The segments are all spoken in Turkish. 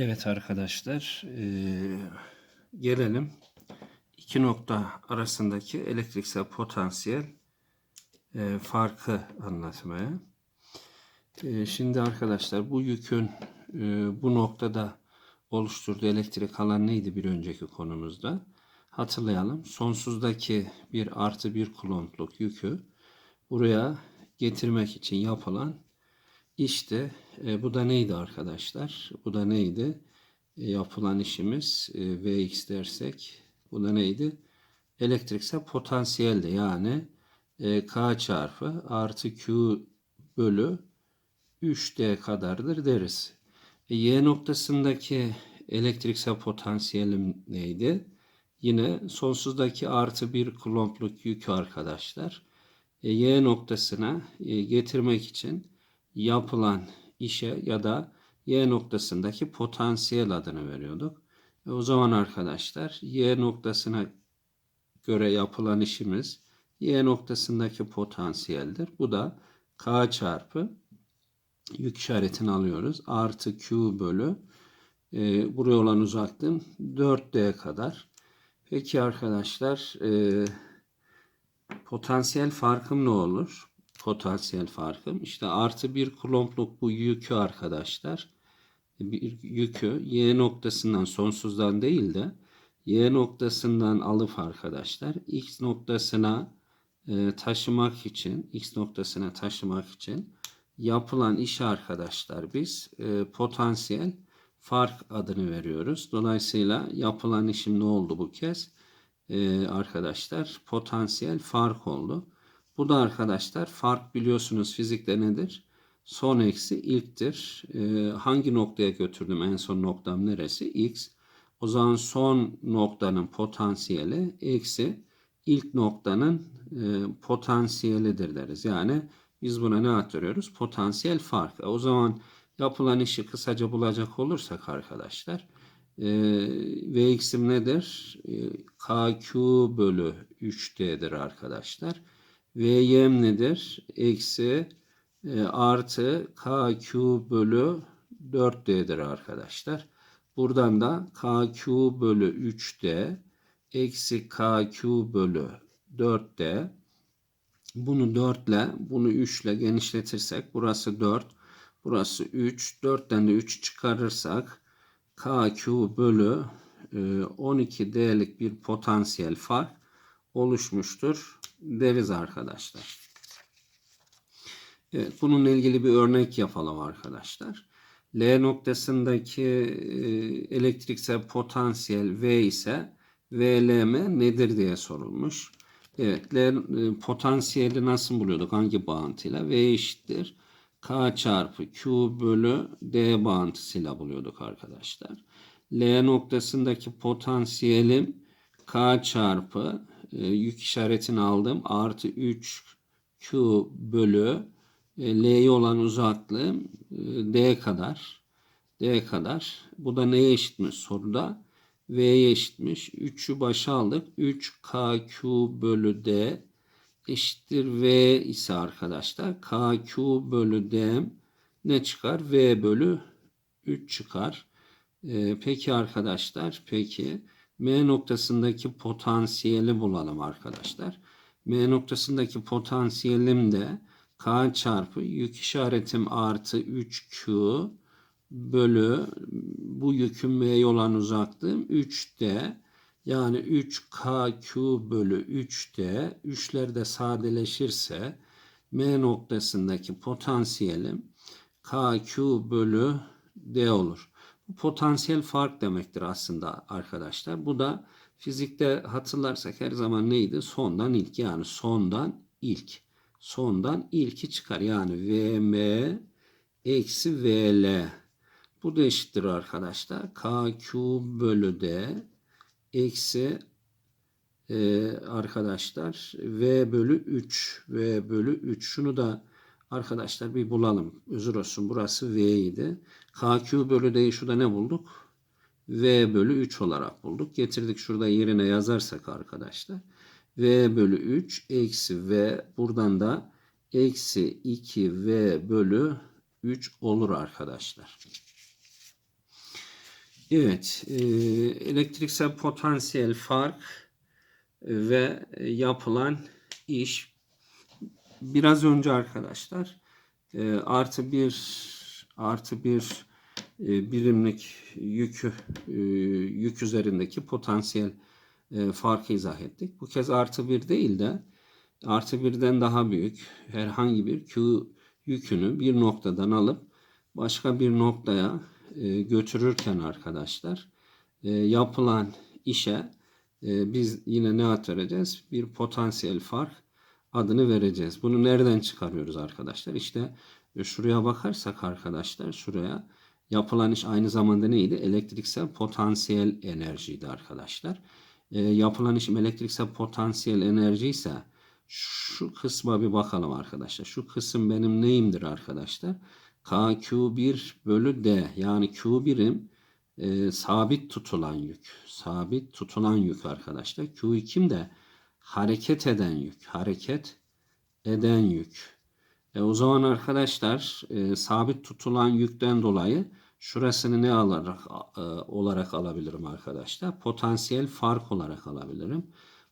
Evet arkadaşlar, eee, gelelim iki nokta arasındaki elektriksel potansiyel eee, farkı anlatmaya. Eee, şimdi arkadaşlar bu yükün eee, bu noktada oluşturduğu elektrik alan neydi bir önceki konumuzda? Hatırlayalım. Sonsuzdaki bir artı bir kulompluk yükü buraya getirmek için yapılan işte e, bu da neydi arkadaşlar? Bu da neydi? E, yapılan işimiz e, Vx dersek bu da neydi? Elektriksel potansiyeldi. Yani e, K çarpı artı Q bölü 3D kadardır deriz. E, y noktasındaki elektriksel potansiyelim neydi? Yine sonsuzdaki artı bir kulompluk yükü arkadaşlar. E, y noktasına e, getirmek için yapılan işe ya da y noktasındaki potansiyel adını veriyorduk. E o zaman arkadaşlar y noktasına göre yapılan işimiz y noktasındaki potansiyeldir. Bu da k çarpı yük işaretini alıyoruz. Artı q bölü e, buraya olan uzaklığım 4d kadar. Peki arkadaşlar e, potansiyel farkım ne olur? Potansiyel farkım işte artı bir kulompluk bu yükü arkadaşlar. Bir yükü y noktasından sonsuzdan değil de y noktasından alıp arkadaşlar x noktasına e, taşımak için x noktasına taşımak için yapılan iş arkadaşlar biz e, potansiyel fark adını veriyoruz. Dolayısıyla yapılan işim ne oldu bu kez? E, arkadaşlar potansiyel fark oldu. Bu da arkadaşlar fark biliyorsunuz fizikte nedir? Son eksi ilktir. E, hangi noktaya götürdüm? En son noktam neresi? X. O zaman son noktanın potansiyeli eksi ilk noktanın e, potansiyelidir deriz. Yani biz buna ne aktarıyoruz? Potansiyel fark. E, o zaman yapılan işi kısaca bulacak olursak arkadaşlar e, Vx'im nedir? E, KQ bölü 3D'dir arkadaşlar. Vym nedir? Eksi e, artı KQ bölü 4D'dir arkadaşlar. Buradan da KQ bölü 3D eksi KQ bölü 4D bunu 4 ile bunu 3 ile genişletirsek burası 4 burası 3 4'ten de 3 çıkarırsak KQ bölü 12D'lik e, bir potansiyel fark oluşmuştur deriz arkadaşlar. Evet, bununla ilgili bir örnek yapalım arkadaşlar. L noktasındaki e, elektriksel potansiyel V ise VLM nedir diye sorulmuş. Evet, L e, potansiyeli nasıl buluyorduk? Hangi bağıntıyla? V eşittir. K çarpı Q bölü D bağıntısıyla buluyorduk arkadaşlar. L noktasındaki potansiyelim K çarpı e, yük işaretini aldım. Artı 3 Q bölü e, L'ye olan uzaklığım e, D kadar. D kadar. Bu da neye eşitmiş soruda? V'ye eşitmiş. 3'ü başa aldık. 3 KQ bölü D eşittir V ise arkadaşlar KQ bölü D ne çıkar? V bölü 3 çıkar. Ee, peki arkadaşlar peki M noktasındaki potansiyeli bulalım arkadaşlar. M noktasındaki potansiyelim de K çarpı yük işaretim artı 3Q bölü bu yükün M'ye olan uzaklığım 3D. Yani 3KQ bölü 3D. 3'ler de sadeleşirse M noktasındaki potansiyelim KQ bölü D olur. Potansiyel fark demektir aslında arkadaşlar. Bu da fizikte hatırlarsak her zaman neydi? Sondan ilk yani sondan ilk. Sondan ilki çıkar. Yani VM eksi VL. Bu da eşittir arkadaşlar. KQ bölü D eksi e, arkadaşlar V bölü 3. V bölü 3. Şunu da arkadaşlar bir bulalım. Özür olsun. Burası V idi. KQ bölü D'yi şurada ne bulduk? V bölü 3 olarak bulduk. Getirdik şurada yerine yazarsak arkadaşlar. V bölü 3 eksi V buradan da eksi 2 V bölü 3 olur arkadaşlar. Evet, e, elektriksel potansiyel fark e, ve yapılan iş. Biraz önce arkadaşlar e, artı bir artı bir e, birimlik yükü e, yük üzerindeki potansiyel e, farkı izah ettik. Bu kez artı bir değil de artı birden daha büyük herhangi bir Q yükünü bir noktadan alıp başka bir noktaya e, götürürken arkadaşlar e, yapılan işe e, biz yine ne ad vereceğiz? Bir potansiyel fark adını vereceğiz. Bunu nereden çıkarıyoruz arkadaşlar? İşte e, şuraya bakarsak arkadaşlar şuraya yapılan iş aynı zamanda neydi? Elektriksel potansiyel enerjiydi arkadaşlar. E, yapılan işim elektriksel potansiyel enerji ise şu kısma bir bakalım arkadaşlar. Şu kısım benim neyimdir arkadaşlar? KQ1 bölü D yani Q birim e, sabit tutulan yük. Sabit tutulan yük arkadaşlar. Q2 de hareket eden yük. Hareket eden yük. E, o zaman arkadaşlar e, sabit tutulan yükten dolayı şurasını ne alarak e, olarak alabilirim arkadaşlar? Potansiyel fark olarak alabilirim.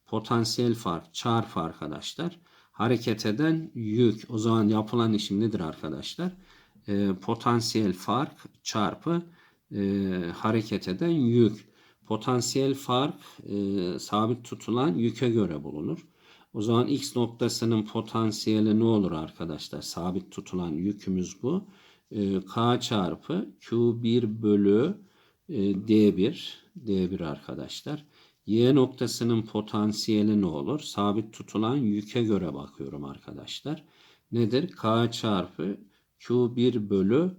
Potansiyel fark çarpı arkadaşlar. Hareket eden yük. O zaman yapılan işim nedir arkadaşlar? E, potansiyel fark çarpı e, hareket eden yük. Potansiyel fark e, sabit tutulan yüke göre bulunur. O zaman x noktasının potansiyeli ne olur arkadaşlar? Sabit tutulan yükümüz bu. E, k çarpı q1 bölü e, d1 d1 arkadaşlar. Y noktasının potansiyeli ne olur? Sabit tutulan yüke göre bakıyorum arkadaşlar. Nedir? K çarpı Q1 bölü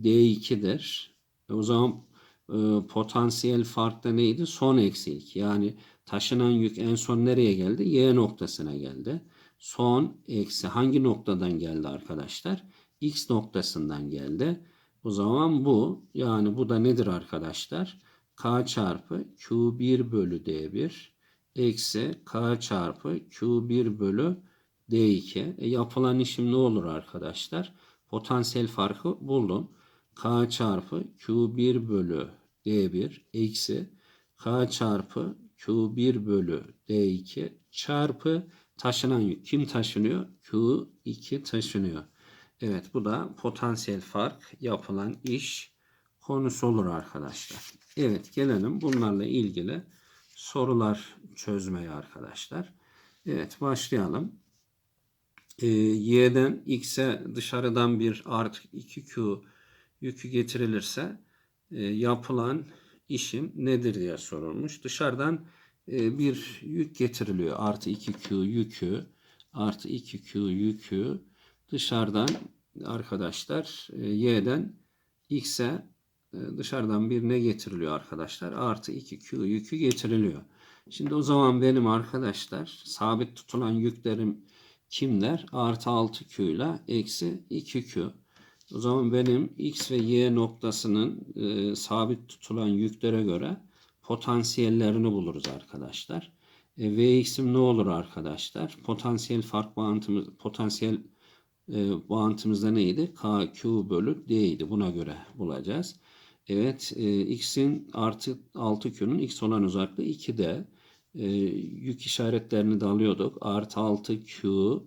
D2'dir. E o zaman e, potansiyel fark da neydi? Son eksilik. Yani taşınan yük en son nereye geldi? Y noktasına geldi. Son eksi hangi noktadan geldi arkadaşlar? X noktasından geldi. O zaman bu yani bu da nedir arkadaşlar? K çarpı Q1 bölü D1 eksi K çarpı Q1 bölü D2. E, yapılan işim ne olur arkadaşlar? Potansiyel farkı buldum. K çarpı Q1 bölü D1 eksi K çarpı Q1 bölü D2 çarpı taşınan yük. Kim taşınıyor? Q2 taşınıyor. Evet bu da potansiyel fark yapılan iş konusu olur arkadaşlar. Evet gelelim bunlarla ilgili sorular çözmeye arkadaşlar. Evet başlayalım. Ee, y'den x'e dışarıdan bir artı 2q yükü getirilirse yapılan işim nedir diye sorulmuş. Dışarıdan e, bir yük getiriliyor. Artı 2q yükü artı 2q yükü dışarıdan arkadaşlar e, y'den x'e e, dışarıdan bir ne getiriliyor arkadaşlar? Artı 2q yükü getiriliyor. Şimdi o zaman benim arkadaşlar sabit tutulan yüklerim kimler? Artı 6q ile eksi 2q. O zaman benim x ve y noktasının e, sabit tutulan yüklere göre potansiyellerini buluruz arkadaşlar. E, vx'im ne olur arkadaşlar? Potansiyel fark bağıntımız, potansiyel e, bağıntımızda neydi? kq bölü d idi. Buna göre bulacağız. Evet, e, x'in artı 6q'nun x olan uzaklığı 2'de. E, yük işaretlerini de alıyorduk. Artı 6q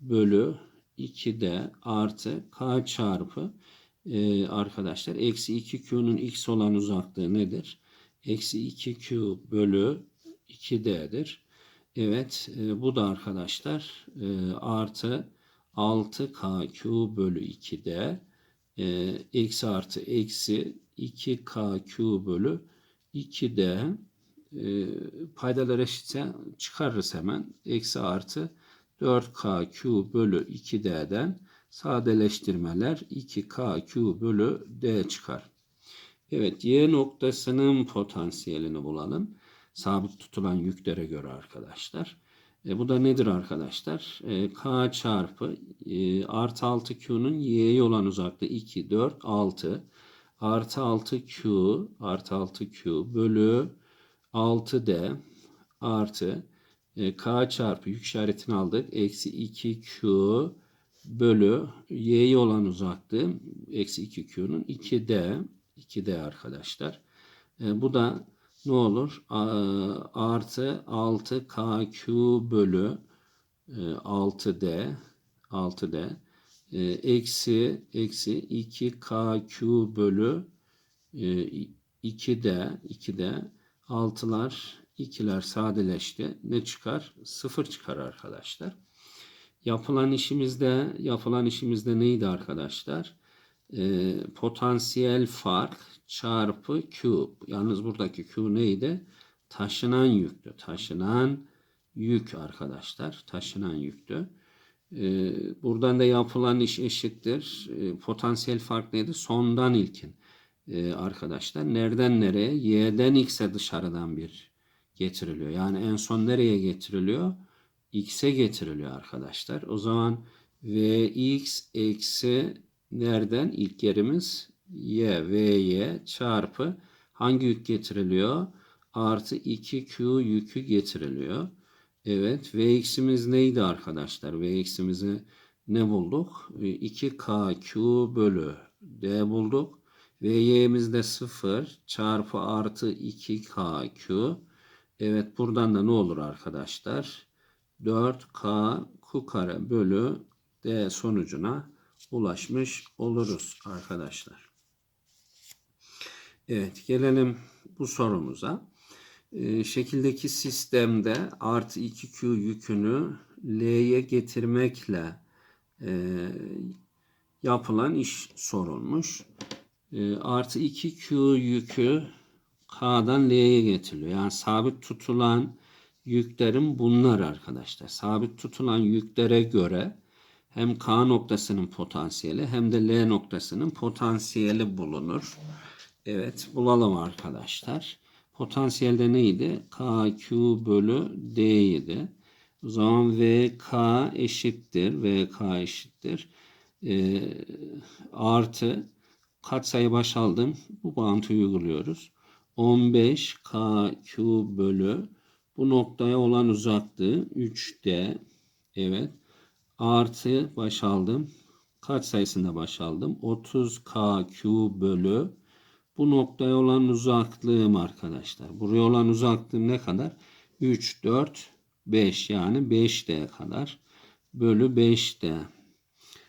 bölü 2'de artı k çarpı e, arkadaşlar eksi 2q'nun x olan uzaklığı nedir? Eksi 2q bölü 2d'dir. Evet e, bu da arkadaşlar e, artı 6kq bölü 2d e, eksi artı eksi 2kq bölü 2d e, paydalar eşitse çıkarırız hemen. Eksi artı 4kq bölü 2d'den sadeleştirmeler 2kq bölü d çıkar. Evet y noktasının potansiyelini bulalım. Sabit tutulan yüklere göre arkadaşlar. E, bu da nedir arkadaşlar? E, k çarpı e, artı 6q'nun y'ye olan uzaklığı 2, 4, 6 artı 6q artı 6q bölü 6d artı e, k çarpı yük işaretini aldık. Eksi 2q bölü y'ye olan uzaklığı eksi 2q'nun 2d 2d arkadaşlar. E, bu da ne olur? A- artı 6KQ bölü e, 6D 6D e, eksi eksi 2KQ bölü e, 2D 2D 6'lar 2'ler sadeleşti. Ne çıkar? 0 çıkar arkadaşlar. Yapılan işimizde yapılan işimizde neydi arkadaşlar? Ee, potansiyel fark çarpı Q. Yalnız buradaki Q neydi? Taşınan yüktü. Taşınan yük arkadaşlar. Taşınan yüktü. Ee, buradan da yapılan iş eşittir. Ee, potansiyel fark neydi? Sondan ilkin. Ee, arkadaşlar nereden nereye? Y'den X'e dışarıdan bir getiriliyor. Yani en son nereye getiriliyor? X'e getiriliyor arkadaşlar. O zaman Vx eksi nereden? İlk yerimiz Y, Vy çarpı hangi yük getiriliyor? Artı 2Q yükü getiriliyor. Evet Vx'imiz neydi arkadaşlar? Vx'imizi ne bulduk? 2KQ bölü D bulduk. Vy'miz de 0 çarpı artı 2KQ. Evet buradan da ne olur arkadaşlar? 4K Q kare bölü D sonucuna ulaşmış oluruz arkadaşlar. Evet gelelim bu sorumuza. Ee, şekildeki sistemde artı 2Q yükünü L'ye getirmekle e, yapılan iş sorulmuş. E, artı 2Q yükü K'dan L'ye getiriliyor. Yani sabit tutulan yüklerin bunlar arkadaşlar. Sabit tutulan yüklere göre hem K noktasının potansiyeli hem de L noktasının potansiyeli bulunur. Evet bulalım arkadaşlar. Potansiyelde neydi? KQ bölü D idi. O zaman VK eşittir. VK eşittir. Ee, artı katsayı baş aldım. Bu bağıntıyı uyguluyoruz. 15 KQ bölü bu noktaya olan uzaklığı 3D. Evet. Artı baş aldım. Kaç sayısında baş aldım? 30 KQ bölü bu noktaya olan uzaklığım arkadaşlar. Buraya olan uzaklığım ne kadar? 3, 4, 5 yani 5D kadar. Bölü 5D.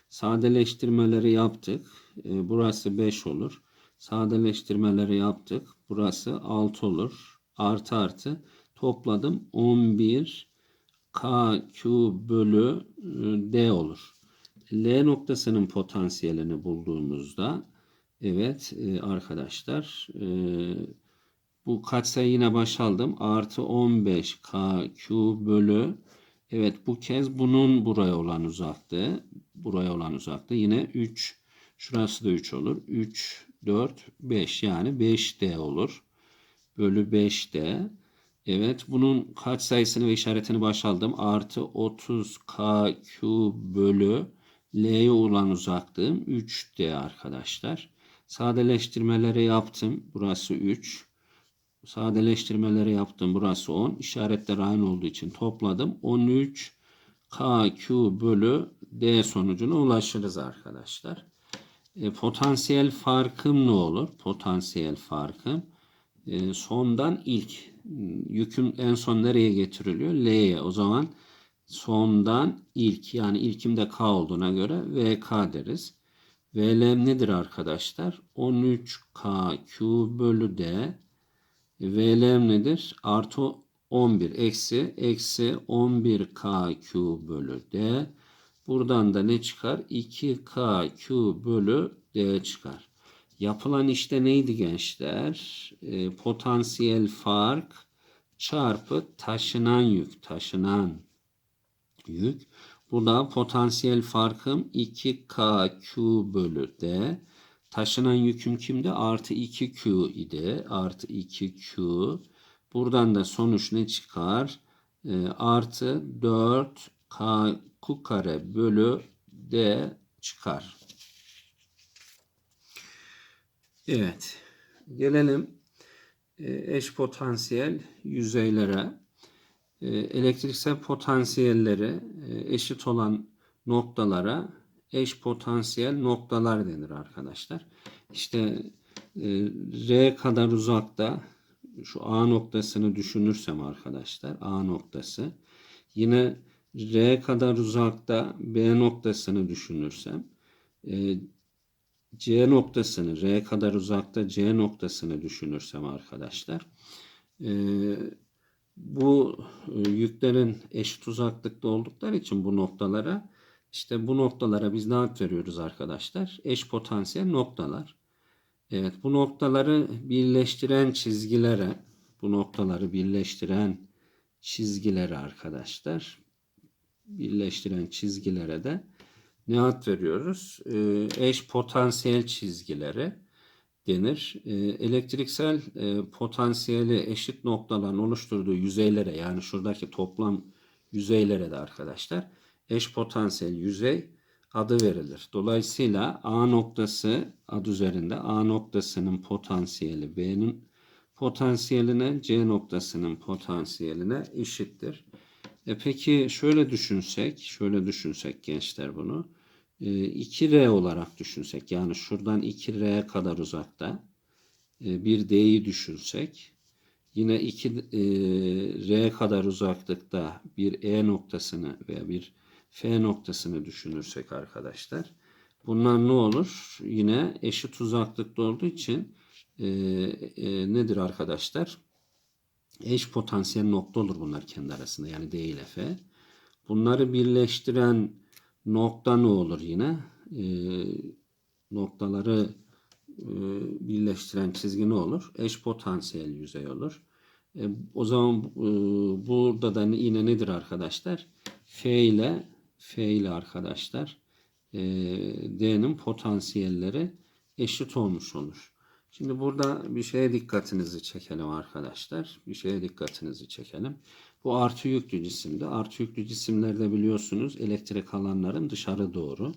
Sadeleştirmeleri yaptık. E, burası 5 olur. Sadeleştirmeleri yaptık. Burası 6 olur. Artı artı topladım. 11 KQ bölü e, D olur. L noktasının potansiyelini bulduğumuzda evet e, arkadaşlar e, bu katsayı yine baş aldım. Artı 15 KQ bölü evet bu kez bunun buraya olan uzaklığı buraya olan uzaklığı yine 3 şurası da 3 olur. 3 4 5 yani 5D olur. Bölü 5D Evet bunun kaç sayısını ve işaretini baş aldım. Artı 30 KQ bölü L'ye olan uzaklığım 3D arkadaşlar. Sadeleştirmeleri yaptım. Burası 3. Sadeleştirmeleri yaptım. Burası 10. İşaretler aynı olduğu için topladım. 13 KQ bölü D sonucuna ulaşırız arkadaşlar. E, potansiyel farkım ne olur? Potansiyel farkım e, sondan ilk yüküm en son nereye getiriliyor? L'ye. O zaman sondan ilk yani ilkimde K olduğuna göre VK deriz. VL nedir arkadaşlar? 13KQ bölü D. VL nedir? Artı 11 eksi eksi 11KQ bölü D. Buradan da ne çıkar? 2KQ bölü D çıkar. Yapılan işte neydi gençler? E, potansiyel fark çarpı taşınan yük. Taşınan yük. Burada potansiyel farkım 2KQ bölü D. Taşınan yüküm kimdi? Artı 2Q idi. Artı 2Q. Buradan da sonuç ne çıkar? E, artı 4K kare bölü D çıkar. Evet. Gelelim e, eş potansiyel yüzeylere. E, elektriksel potansiyelleri e, eşit olan noktalara eş potansiyel noktalar denir arkadaşlar. İşte R kadar uzakta şu A noktasını düşünürsem arkadaşlar A noktası yine R kadar uzakta B noktasını düşünürsem e, C noktasını R kadar uzakta C noktasını düşünürsem arkadaşlar e, bu e, yüklerin eşit uzaklıkta oldukları için bu noktalara işte bu noktalara biz ne veriyoruz arkadaşlar? Eş potansiyel noktalar. Evet bu noktaları birleştiren çizgilere bu noktaları birleştiren çizgilere arkadaşlar birleştiren çizgilere de ne ad veriyoruz? Ee, eş potansiyel çizgileri denir. Ee, elektriksel e, potansiyeli eşit noktaların oluşturduğu yüzeylere yani şuradaki toplam yüzeylere de arkadaşlar eş potansiyel yüzey adı verilir. Dolayısıyla A noktası adı üzerinde A noktasının potansiyeli B'nin potansiyeline C noktasının potansiyeline eşittir. E peki şöyle düşünsek, şöyle düşünsek gençler bunu. E, 2R olarak düşünsek yani şuradan 2R kadar uzakta e, bir D'yi düşünsek yine 2 e, R kadar uzaklıkta bir E noktasını veya bir F noktasını düşünürsek arkadaşlar bunlar ne olur? Yine eşit uzaklıkta olduğu için e, e, nedir arkadaşlar? Eş potansiyel nokta olur bunlar kendi arasında yani D ile F. Bunları birleştiren nokta ne olur yine? E, noktaları e, birleştiren çizgi ne olur? Eş potansiyel yüzey olur. E, o zaman e, burada da yine nedir arkadaşlar? F ile F ile arkadaşlar e, D'nin potansiyelleri eşit olmuş olur. Şimdi burada bir şeye dikkatinizi çekelim arkadaşlar. Bir şeye dikkatinizi çekelim. Bu artı yüklü cisimde. Artı yüklü cisimlerde biliyorsunuz elektrik alanların dışarı doğru.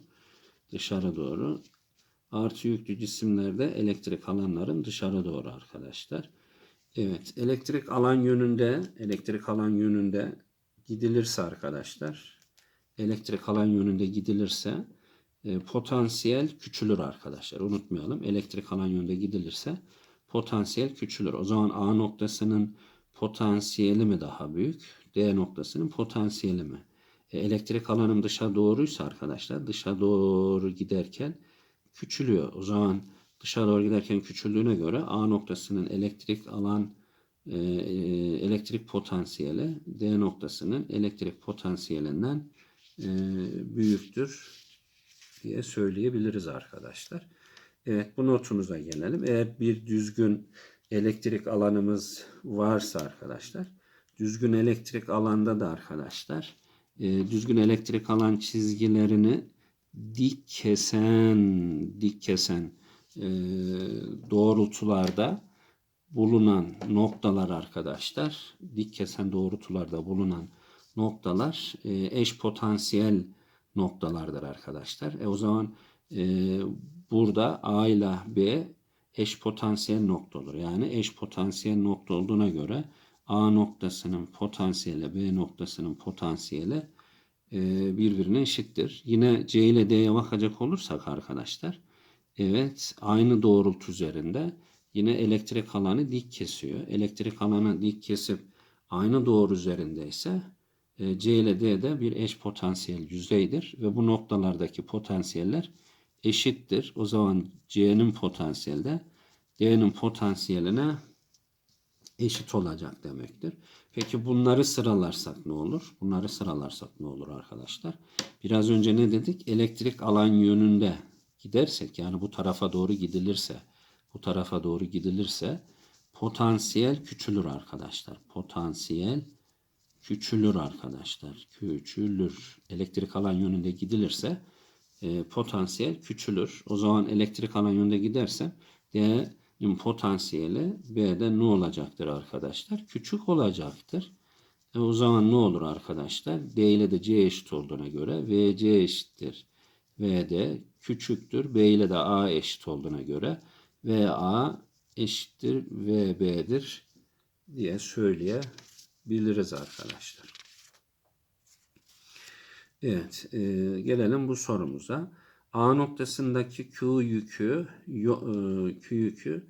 Dışarı doğru. Artı yüklü cisimlerde elektrik alanların dışarı doğru arkadaşlar. Evet, elektrik alan yönünde, elektrik alan yönünde gidilirse arkadaşlar, elektrik alan yönünde gidilirse e, potansiyel küçülür arkadaşlar. Unutmayalım. Elektrik alan yönünde gidilirse potansiyel küçülür. O zaman A noktasının potansiyeli mi daha büyük? D noktasının potansiyeli mi? E, elektrik alanım dışa doğruysa arkadaşlar dışa doğru giderken küçülüyor. O zaman dışa doğru giderken küçüldüğüne göre A noktasının elektrik alan e, e, elektrik potansiyeli D noktasının elektrik potansiyelinden e, büyüktür diye söyleyebiliriz arkadaşlar. Evet bu notumuza gelelim. Eğer bir düzgün elektrik alanımız varsa arkadaşlar düzgün elektrik alanda da arkadaşlar e, düzgün elektrik alan çizgilerini dik kesen dik kesen e, doğrultularda bulunan noktalar arkadaşlar dik kesen doğrultularda bulunan noktalar e, eş potansiyel noktalardır arkadaşlar. E o zaman e, burada A ile B eş potansiyel nokta olur. Yani eş potansiyel nokta olduğuna göre A noktasının potansiyeli B noktasının potansiyeli e, birbirine eşittir. Yine C ile D'ye bakacak olursak arkadaşlar evet aynı doğrultu üzerinde yine elektrik alanı dik kesiyor. Elektrik alanı dik kesip aynı doğru üzerindeyse e, C ile D de bir eş potansiyel yüzeydir ve bu noktalardaki potansiyeller eşittir. O zaman C'nin potansiyeli de D'nin potansiyeline eşit olacak demektir. Peki bunları sıralarsak ne olur? Bunları sıralarsak ne olur arkadaşlar? Biraz önce ne dedik? Elektrik alan yönünde gidersek yani bu tarafa doğru gidilirse bu tarafa doğru gidilirse potansiyel küçülür arkadaşlar. Potansiyel küçülür arkadaşlar. Küçülür. Elektrik alan yönünde gidilirse e, potansiyel küçülür. O zaman elektrik alan yönünde giderse D'nin potansiyeli B'de ne olacaktır arkadaşlar? Küçük olacaktır. E, o zaman ne olur arkadaşlar? D ile de C eşit olduğuna göre VC eşittir. VD küçüktür. B ile de A eşit olduğuna göre VA eşittir VB'dir diye söyleyebiliriz biliriz arkadaşlar. Evet, e, gelelim bu sorumuza. A noktasındaki Q yükü, e, Q yükü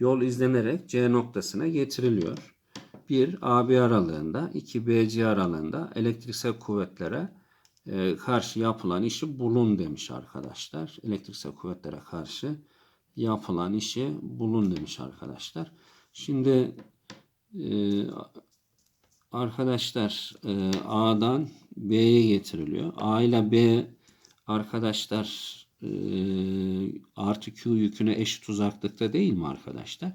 yol izlenerek C noktasına getiriliyor. 1 AB aralığında, 2 BC aralığında elektriksel kuvvetlere e, karşı yapılan işi bulun demiş arkadaşlar. Elektriksel kuvvetlere karşı yapılan işi bulun demiş arkadaşlar. Şimdi e, arkadaşlar e, A'dan B'ye getiriliyor. A ile B arkadaşlar e, artı Q yüküne eşit uzaklıkta değil mi arkadaşlar?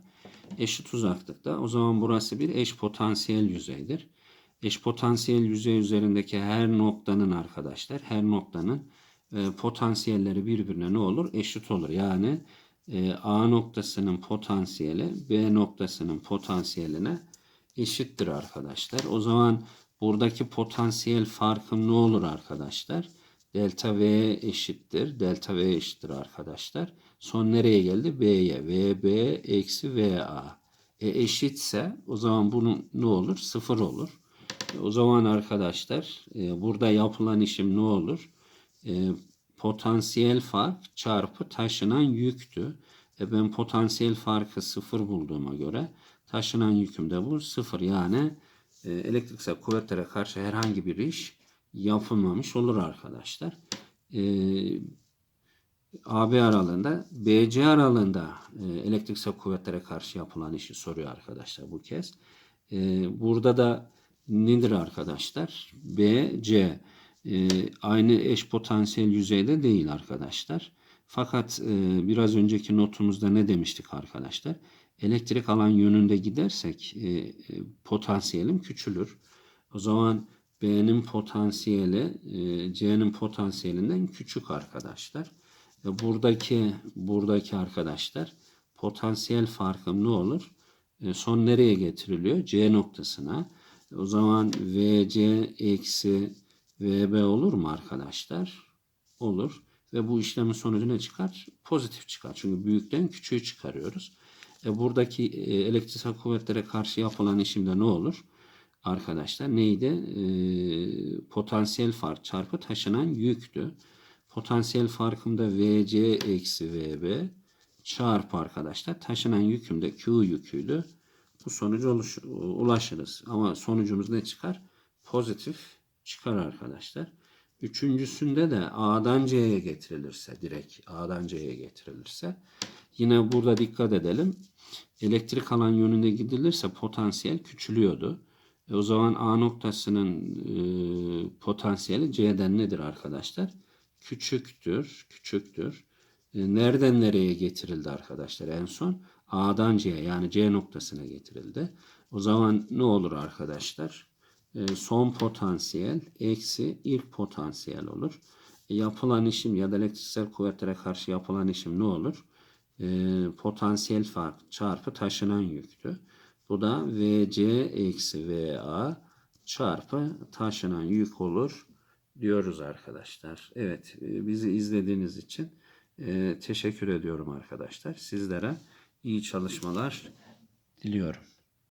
Eşit uzaklıkta. O zaman burası bir eş potansiyel yüzeydir. Eş potansiyel yüzey üzerindeki her noktanın arkadaşlar her noktanın e, potansiyelleri birbirine ne olur? Eşit olur. Yani e, A noktasının potansiyeli B noktasının potansiyeline eşittir arkadaşlar. O zaman buradaki potansiyel farkım ne olur arkadaşlar? Delta V eşittir. Delta V eşittir arkadaşlar. Son nereye geldi? B'ye. VB eksi VA. E eşitse o zaman bunun ne olur? Sıfır olur. E, o zaman arkadaşlar e, burada yapılan işim ne olur? E, potansiyel fark çarpı taşınan yüktü. E ben potansiyel farkı sıfır bulduğuma göre taşınan yüküm de bu sıfır. Yani e, elektriksel kuvvetlere karşı herhangi bir iş yapılmamış olur arkadaşlar. E, AB aralığında BC aralığında e, elektriksel kuvvetlere karşı yapılan işi soruyor arkadaşlar bu kez. E, burada da nedir arkadaşlar? BC e, aynı eş potansiyel yüzeyde değil arkadaşlar. Fakat e, biraz önceki notumuzda ne demiştik arkadaşlar? Elektrik alan yönünde gidersek e, e, potansiyelim küçülür. O zaman B'nin potansiyeli e, C'nin potansiyelinden küçük arkadaşlar. Ve buradaki buradaki arkadaşlar potansiyel farkım ne olur? E, son nereye getiriliyor? C noktasına. O zaman VC eksi VB olur mu arkadaşlar? Olur. Ve bu işlemin sonucu ne çıkar? Pozitif çıkar. Çünkü büyükten küçüğü çıkarıyoruz. E buradaki e, elektriksel kuvvetlere karşı yapılan işimde ne olur? Arkadaşlar neydi? E, potansiyel fark çarpı taşınan yüktü. Potansiyel farkımda VC eksi VB çarpı arkadaşlar taşınan yüküm de Q yüküydü. Bu sonuca oluş, ulaşırız. Ama sonucumuz ne çıkar? Pozitif çıkar arkadaşlar. Üçüncüsünde de A'dan C'ye getirilirse direkt A'dan C'ye getirilirse yine burada dikkat edelim. Elektrik alan yönünde gidilirse potansiyel küçülüyordu. E o zaman A noktasının e, potansiyeli C'den nedir arkadaşlar? Küçüktür. Küçüktür. E, nereden nereye getirildi arkadaşlar en son? A'dan C'ye yani C noktasına getirildi. O zaman ne olur arkadaşlar? E, son potansiyel eksi ilk potansiyel olur. E, yapılan işim ya da elektriksel kuvvetlere karşı yapılan işim ne olur? E, potansiyel fark çarpı taşınan yüktü. Bu da VC eksi VA çarpı taşınan yük olur diyoruz arkadaşlar. Evet bizi izlediğiniz için teşekkür ediyorum arkadaşlar. Sizlere iyi çalışmalar diliyorum.